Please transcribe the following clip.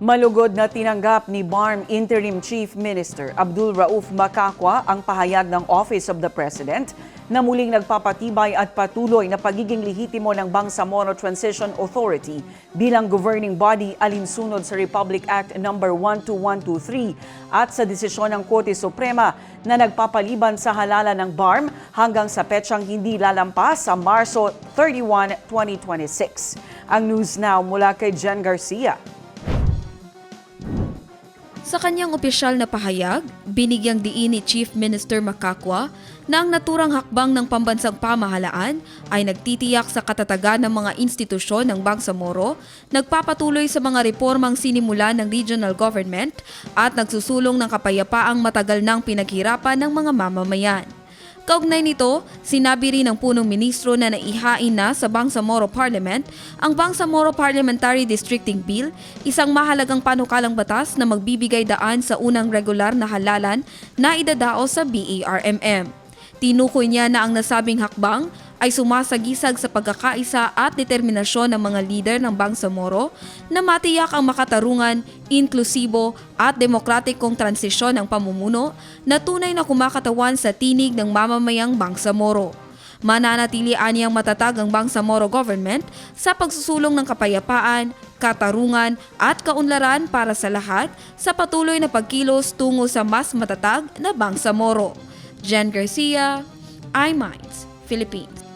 Malugod na tinanggap ni BARM Interim Chief Minister Abdul Rauf Makakwa ang pahayag ng Office of the President na muling nagpapatibay at patuloy na pagiging lehitimo ng Bangsamoro Transition Authority bilang governing body alinsunod sa Republic Act No. 12123 at sa desisyon ng Korte Suprema na nagpapaliban sa halalan ng BARM hanggang sa petsang hindi lalampas sa Marso 31, 2026. Ang News Now mula kay Jen Garcia. Sa kanyang opisyal na pahayag, binigyang diin ni Chief Minister Makakwa na ang naturang hakbang ng pambansang pamahalaan ay nagtitiyak sa katatagan ng mga institusyon ng Bangsamoro, nagpapatuloy sa mga reformang sinimula ng regional government at nagsusulong ng kapayapaang matagal nang pinaghirapan ng mga mamamayan. Kaugnay nito, sinabi rin ng punong ministro na naihain na sa Bangsamoro Parliament ang Bangsamoro Parliamentary Districting Bill, isang mahalagang panukalang batas na magbibigay daan sa unang regular na halalan na idadao sa BARMM. Tinukoy niya na ang nasabing hakbang ay sumasagisag sa pagkakaisa at determinasyon ng mga lider ng Bangsamoro na matiyak ang makatarungan, inklusibo at demokratikong transisyon ng pamumuno na tunay na kumakatawan sa tinig ng mamamayang Bangsamoro. Mananatili anyang matatag ang Bangsamoro government sa pagsusulong ng kapayapaan, katarungan at kaunlaran para sa lahat sa patuloy na pagkilos tungo sa mas matatag na Bangsamoro. Jen Garcia, iMinds, Philippines.